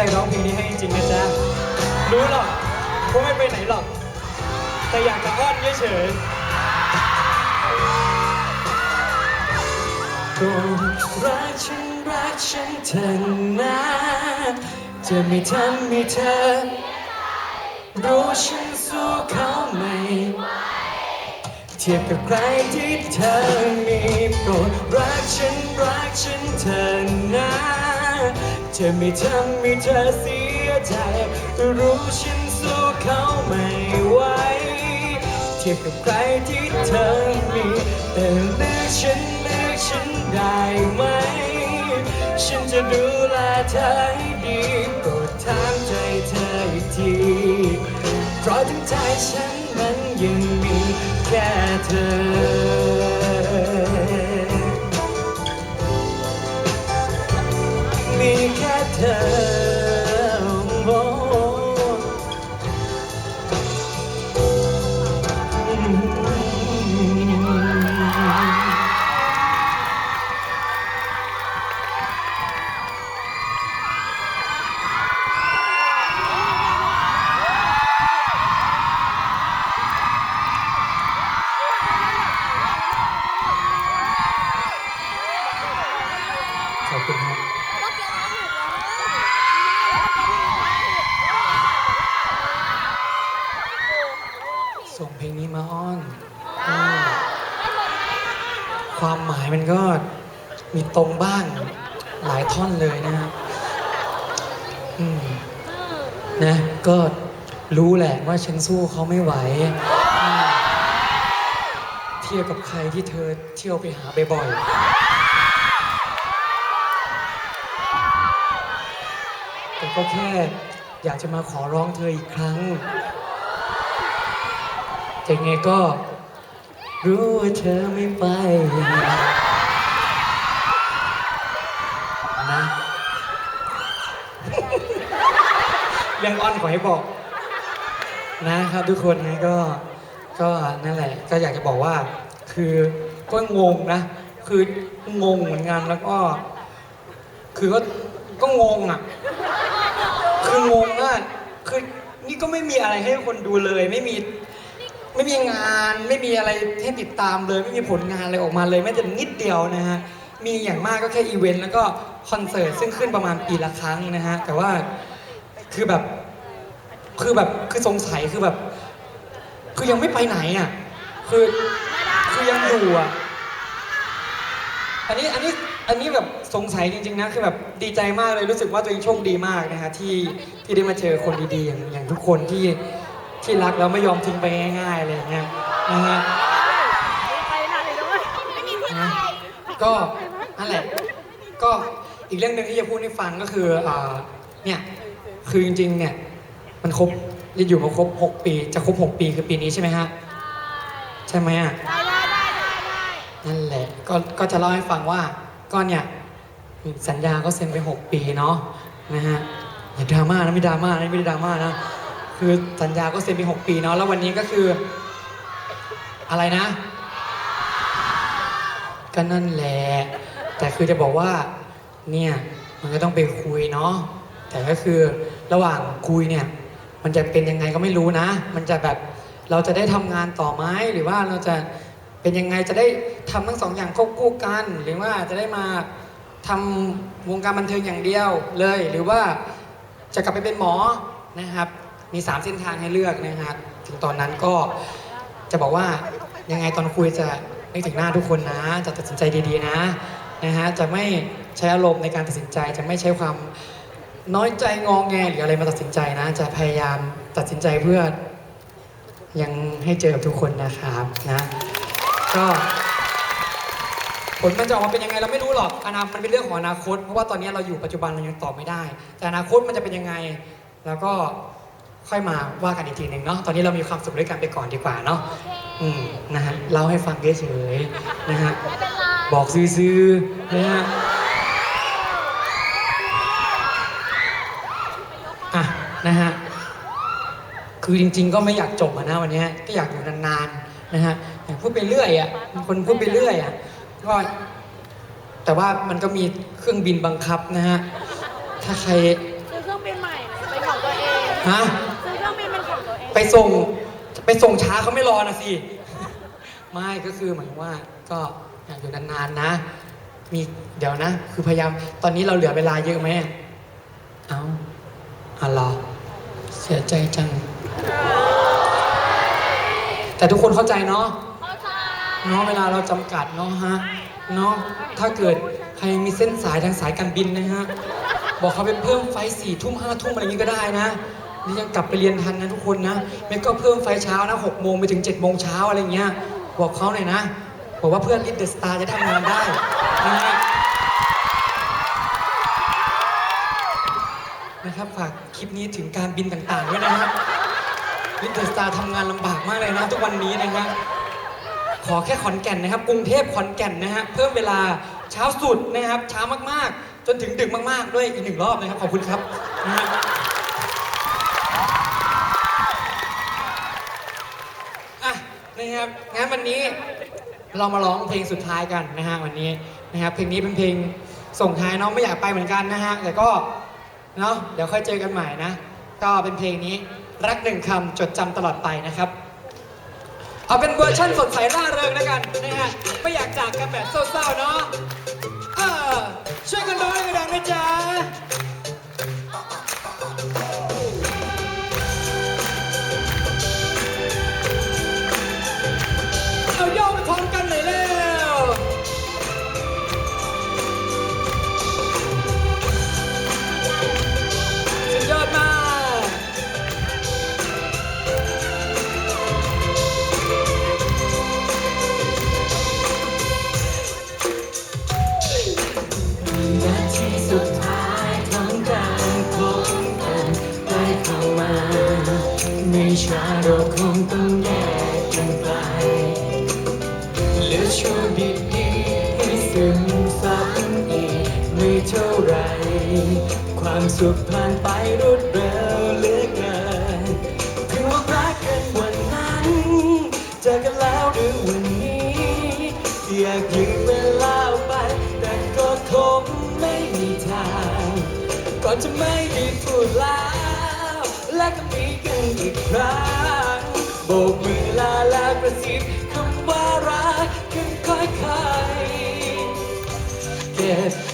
ใจร้องเพลงนี้ให้จริงๆนะจ๊ะ รู้หรอกว่าไม่ไปไหนหรอก แต่อยากจะอ้อนเฉยๆก็รักฉันรักฉันเถอะนะจะไม่ทำให้เธอ รู้ฉันสู้เขาไม่ไหวเทียบกับใครที่เธอมีโปรด จะไม่ทำให้เธอเสียใจรู้ฉันสู้เขาไม่ไหวเทียบกับใครที่เธอมี แต่เลือกฉันเลือกฉันได้ไหม ฉันจะดูแลเธอให้ดีโปรดถามใจเธออีกที เพราะทั้งใจฉันมันยังมีแค่เธอ แตรงบ้างหลายท่อนเลยนะนะก็รู้แหละว่าฉันสู้เขาไม่ไหว เทียบกับใครที่เธอเที่ยวไปหาบ่อยๆแต่ก็แค่อยากจะมาขอร้องเธออีกครั้งแต่ไงก็รู้ว่าเธอไม่ไปนะ ยังอ้อนขอให้บอกนะครับทุกคนนะก็ก็นั่นแหละก็อยากจะบอกว่า คือก็งงนะ คืองงเหมือนกันแล้วก็ คือก็ก็งงอะ คืองงมากคือนี่ก็ไม่มีอะไรให้คนดูเลย ไม่มีไม่มีงานไม่มีอะไรให้ติดตามเลย ไม่มีผลงานอะไรออกมาเลยแม้แต่นิดเดียวนะฮะมีอย่างมากก็แค่อีเวนต์แล้วก็คอนเสิร์ตซึ่งขึ้นประมาณปีละครั้งนะฮะแต่ว่า คือแบบ คือแบบ คือสงสัย คือแบบ คือยังไม่ไปไหนอะ คือ คือยังอยู่อะ อันนี้ อันนี้ อันนี้แบบสงสัยจริงๆนะ คือแบบดีใจมากเลย รู้สึกว่าตัวเองโชคดีมากนะฮะที่ ที่ได้มาเจอคนดีๆ อย่าง อย่างทุกคนที่ ที่รักแล้วไม่ยอมทิ้งไปง่ายๆอะไรอย่างเงี้ย นะฮะนะก็นั่นแหละ ก็อีกเรื่องหนึ่งที่จะพูดให้ฟังก็คืออ่าเนี่ย คือจริงๆเนี่ยมันครบจะอยู่มาครบ 6 ปีจะครบ 6 ปีคือปีนี้ใช่ไหมฮะใช่ไหมอะนั่นแหละก็ก็จะเล่าให้ฟังว่าก็เนี่ยสัญญาก็เซ็นไป 6 ปีเนาะนะฮะอย่าดราม่านะไม่ดราม่านะไม่ได้ดราม่านะคือสัญญาก็เซ็นไป 6 ปีเนาะแล้ววันนี้ก็คือ อะไรนะ ก็นั่นแหละแต่คือจะบอกว่าเนี่ยมันก็ต้องไปคุยเนาะ แต่ก็คือระหว่างคุยเนี่ย มันจะเป็นยังไงก็ไม่รู้นะ มันจะแบบเราจะได้ทำงานต่อไหมหรือว่าเราจะเป็นยังไงจะได้ทำทั้งสองอย่างควบคู่กัน หรือว่าจะได้มาทำวงการบันเทิงอย่างเดียวเลย หรือว่าจะกลับไปเป็นหมอนะครับมี 3 เส้นทางให้เลือกนะครับถึงตอนนั้นก็จะบอกว่ายังไงตอนคุยจะนึกถึงหน้าทุกคนนะ จะตัดสินใจดีๆนะนะฮะจะไม่ใช้อารมณ์ในการตัดสินใจจะไม่ใช้ความ น้อยใจงองแงหรืออะไรมาตัดสินใจนะ จะพยายามตัดสินใจเพื่อ ยังให้เจอกับทุกคนนะครับนะ ก็ผลมันจะออกมาเป็นยังไงเราไม่รู้หรอกอนาคตมันเป็นเรื่องของอนาคต เพราะว่าตอนนี้เราอยู่ปัจจุบันเรายังตอบไม่ได้ แต่อนาคตมันจะเป็นยังไง แล้วก็ค่อยมาว่ากันอีกทีหนึ่งเนาะตอนนี้เรามีความสุขด้วยกันไปก่อนดีกว่าเนาะอืมนะฮะเล่าให้ฟังเฉยๆนะฮะบอกซื้อๆนะฮะอะ นะฮะ คือจริง ๆ ก็ไม่อยากจบอะนะวันเนี้ยก็อยากอยู่นานๆนะฮะอยากพูดไปเรื่อยอะเป็นคนพูดไปเรื่อยอะก็แต่ว่ามันก็มีเครื่องบินบังคับนะฮะถ้าใครซื้อเครื่องบินฮะซื้อเครื่องบินเป็นของตัวเองไปส่งไปส่งช้าเขาไม่รอนะสิไม่ก็คือหมายว่าก็อยากอยู่นานๆนะ มีเดี๋ยวนะ คือพยายามตอนนี้เราเหลือเวลาเยอะไหมเอาอ๋อเหรอเสียใจจัง แต่ทุกคนเข้าใจเนาะเข้าใจเนาะเวลาเราจำกัดเนาะฮะเนาะถ้าเกิดใครมีเส้นสายทางสายการบินนะฮะบอกเขาไปเพิ่มไฟสี่ทุ่มห้าทุ่มอะไรอย่างนี้ก็ได้นะนี่ยังกลับไปเรียนทันนะทุกคนนะไม่ก็เพิ่มไฟเช้านะหกโมงไปถึงเจ็ดโมงเช้าอะไรเงี้ยบอกเขาหน่อยนะบอกว่าเพื่อนลิดเดอะสตาร์จะทำงานได้นะฮะนะครับฝากคลิปนี้ถึงการบินต่างๆด้วยนะฮะ ลิดเดอะสตาร์ทำงานลำบากมากเลยนะทุกวันนี้นะฮะขอแค่ขอนแก่นนะครับ กรุงเทพขอนแก่นนะฮะเพิ่มเวลาเช้าสุดนะครับเช้ามากๆ จนถึงดึกมากๆ ด้วยอีกหนึ่งรอบนะครับ ขอบคุณครับนะฮะอะนะครับงั้นวันนี้เรามาร้องเพลงสุดท้ายกันนะฮะวันนี้นะครับเพลงนี้เป็นเพลงส่งท้ายน้องไม่อยากไปเหมือนกันนะฮะแต่ก็เนาะเดี๋ยวค่อยเจอกันใหม่นะ ก็เป็นเพลงนี้ รักหนึ่งคำจดจำตลอดไปนะครับ เอาเป็นเวอร์ชั่นสดใสร่าเริงแล้วกันนะฮะไม่อยากจากกันแบบเศร้าๆเนาะเออช่วยกันร้องให้ดังนะจ๊ะ สุขผ่านไปรวดเร็วเหลือเกินเพิ่งว่ารักกันวันนั้น เจอกันแล้วหรือวันนี้ อยากยืนเวลาไป แต่ก็คงไม่มีทางก่อนจะไม่ได้พูดแล้ว และก็มีกันอีกครั้งโบกมือลาแล้วกระซิบคำว่ารักกันค่อยๆเก็บ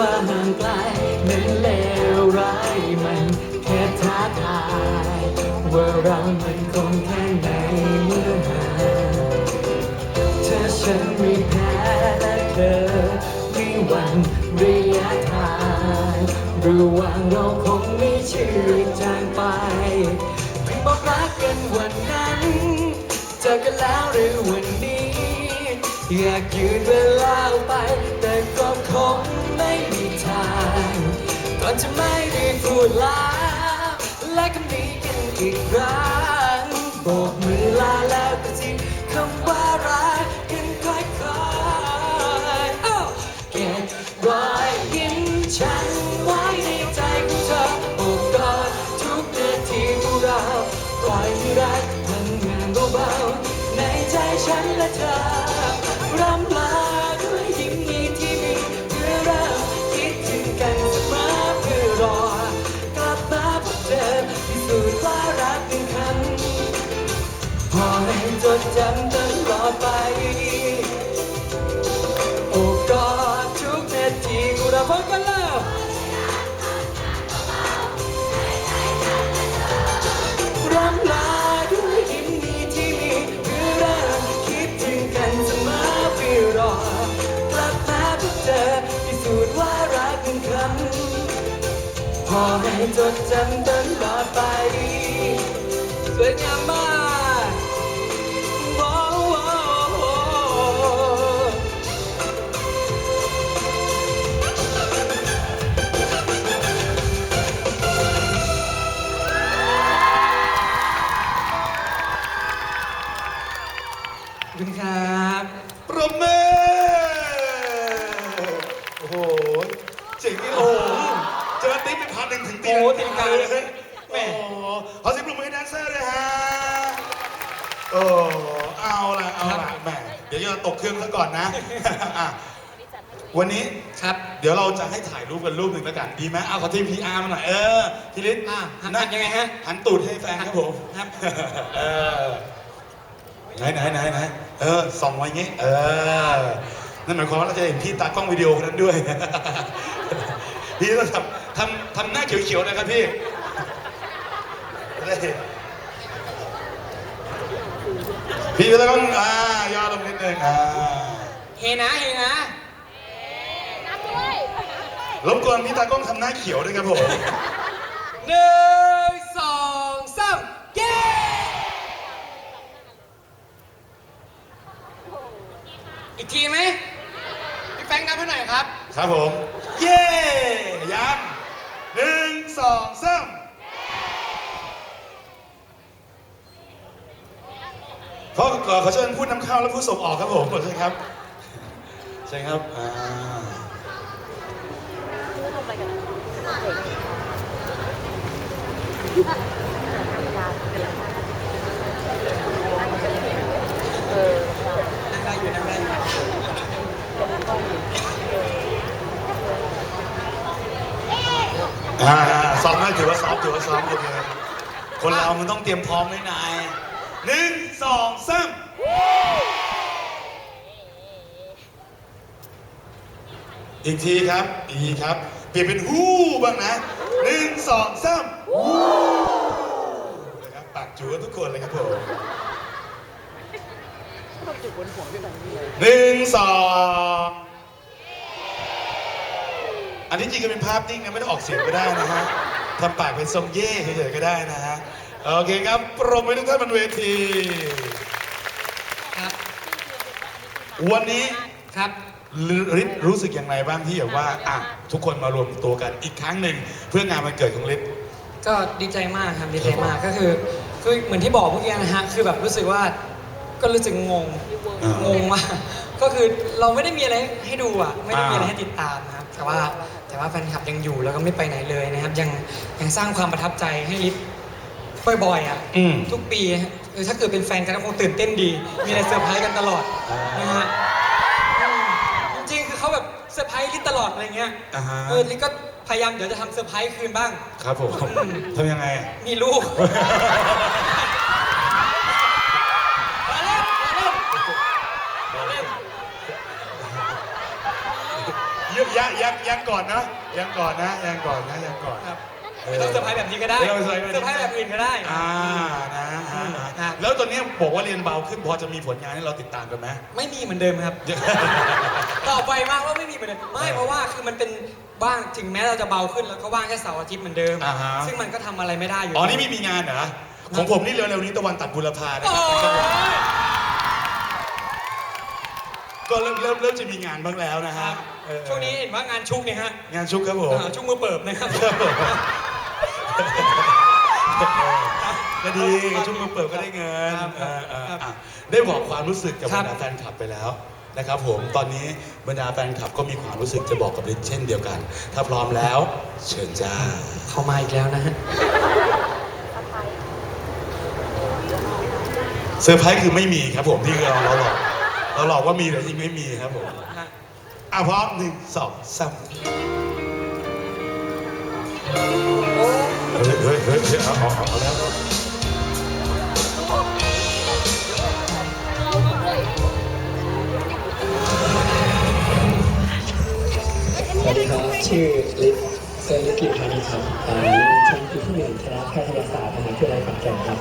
ว่าห่างไกลนั้นเลวร้ายมันแค่ท้าทายว่าเรามันคงแค่ไหนเมื่อหาถ้าฉันไม่แพ้และเธอไม่หวั่นระยะทางระหว่างเราคงไม่ชื่อจางไปเพิ่งบอกรักกันวันนั้นเจอกันแล้วหรือวันนี้ อยากยืนเวลาไปแต่ก็คง อนจะไม่ได้พูดลาและก็มีกันอีกครั้ง จำตลอดไป โอ้กอดทุกนาทีกูเราพบกันแล้วร่ำลาด้วยยิ้มนี้ที่มีเพื่อเริ่มคิดถึงกันเสมอเพื่อรอกลับมาพบเจอพิสูจน์ว่ารักกันคำพอให้จดจำตลอดไป วันนี้ครับ เดี๋ยวเราจะให้ถ่ายรูปกันรูปหนึ่งแล้วกันดีไหมเอาขอทีมพีอาร์มาหน่อยเออพี่ฤทธิ์อะหันยังไงฮะ หันตูดให้แฟนครับผมครับเออไหนไหนไหนไหนเออส่องไว้อย่างงี้ เออนั่นหมายความว่าเราจะเห็นพี่ตากล้องวิดีโอคนนั้นด้วย พี่ต้องทำทำทำหน้าเขียวๆนะครับพี่จะได้เห็นพี่ก็ต้องอ่าย่อลงนิดนึงอ่าเฮนะเฮนะ รบกวนพี่ตากล้องทำหน้าเขียวด้วยครับผม หนึ่งสองสามเย้อีกทีไหมพี่แฟงนับให้หน่อยครับ ครับผม เย้ย้ำหนึ่งสองสามขอขอขอเชิญผู้นำเข้าและผู้ส่งออกครับผมขอเชิญครับ ใช่ครับอ่า อ่าซ้อมได้ถือว่าซ้อมถือว่าซ้อมโอเคคนเรามันต้องเตรียมพร้อมไว้นายหนึ่งสองสามอีกทีครับ อีกทีครับ เปลี่ยนเป็นฮู้บ้างนะหนึ่งสองสามฮู้นะครับปากจูกันทุกคนเลยครับผมหนึ่งสองอันนี้จริงก็เป็นภาพนิ่งนะไม่ต้องออกเสียงก็ได้นะฮะทำปากเป็นทรงเย่เฉยๆก็ได้นะฮะโอเคครับปรบมือทุกท่านบนเวทีครับวันนี้ครับ ฤทธิ์รู้สึกอย่างไรบ้างที่แบบว่าอะทุกคนมารวมตัวกันอีกครั้งหนึ่งเพื่องานวันเกิดของฤทธิ์ ก็ดีใจมากครับดีใจมากก็คือคือเหมือนที่บอกเมื่อกี้นะฮะคือแบบรู้สึกว่าก็รู้สึกงงอ่างงมากก็คือเราไม่ได้มีอะไรให้ดูอะไม่ได้มีอะไรอ่าให้ติดตามนะครับแต่ว่าแต่ว่าแฟนคลับยังอยู่แล้วก็ไม่ไปไหนเลยนะครับ ยังยังสร้างความประทับใจให้ลิฟบ่อยๆอะอืมทุกปีฮะเออถ้าเกิดเป็นแฟนกันก็คงตื่นเต้นดี มีอะไรเซอร์ไพรส์กันตลอดอ่าน นะฮะอืมจริงๆคือ เขาแบบเซอร์ไพรส์ลิฟตลอดอะไรเงี้ยอ่าฮะ เออลิฟก็พยายามเดี๋ยวจะทำเซอร์ไพรส์คืนบ้าง ครับผมทำยังไงอะมีลูกมาเล่นมาเล่นมาเล่นยังยังยังยังก่อนนะยังก่อนนะยังก่อนนะยังก่อนครับ ไม่ต้องเซอร์ไพรส์แบบนี้ก็ได้ไม่ต้องเซอร์ไพรส์แบบนี้เซอร์ไพรส์แบบอื่นก็ได้ อ่านะอ่าครัอ่าบแล้วตอนนี้บอกว่าเรียนเบาขึ้นพอจะมีผลงานให้เราติดตามกันไหม ไม่มีเหมือนเดิมครับ ต่อไปมากว่าไม่มีเหมือนเดิมไม่เพราะว่าคือมันเป็นว่างถึงแม้เราจะเบาขึ้นแล้วก็ว่างแค่เสาร์อาทิตย์เหมือนเดิม อ่าฮะ ซึ่งมันก็ทำอะไรไม่ได้อยู่อ๋อนี่ไม่มีงานเหรอของผมนี่เร็วๆนี้ตะวันตัดบุรพานะโอ้ครับ ย ก็เริ่มเริ่มเริ่มจะมีงานบ้างแล้วนะครัฮะบเออช่วงนี้เห็นว่างานชุกเนี่ยฮะงานชุกครับผม อ่าชุกมือเปิบนะครับ ครับผม ก็ดีชุกมือเปิดก็ได้เงินครับเออเออครับอะได้บอกความรู้สึกกับครับรรดาแฟนคลับไปแล้วนะครับ ผมตอนนี้บรรดาแฟนคลับก็มีความรู้สึกจะบอกกับฤทธิ์เช่นเดียวกัน ถ้าพร้อมแล้ว เชิญจ้าเขามาอีกแล้วนะฮะ เซอร์ไพรส์คือไม่มีครับ ผมที่เราเราหลอกเราหลอกว่ามีแต่จริงไม่มีครับผมฮะอะพร้อมหนึ่งสองสามเฮ้ยเฮ้ยเฮ้ยเฮ้ยเอาเอาเอาเอาแล้ว สวัสดีครับ ชื่อลิฟเซนลิฟกิพานิชครับอ่าเรียนชั้นปีที่หนึ่งคณะแพทยศาสตร์มหาวิทยาลัยขอนแก่นครับ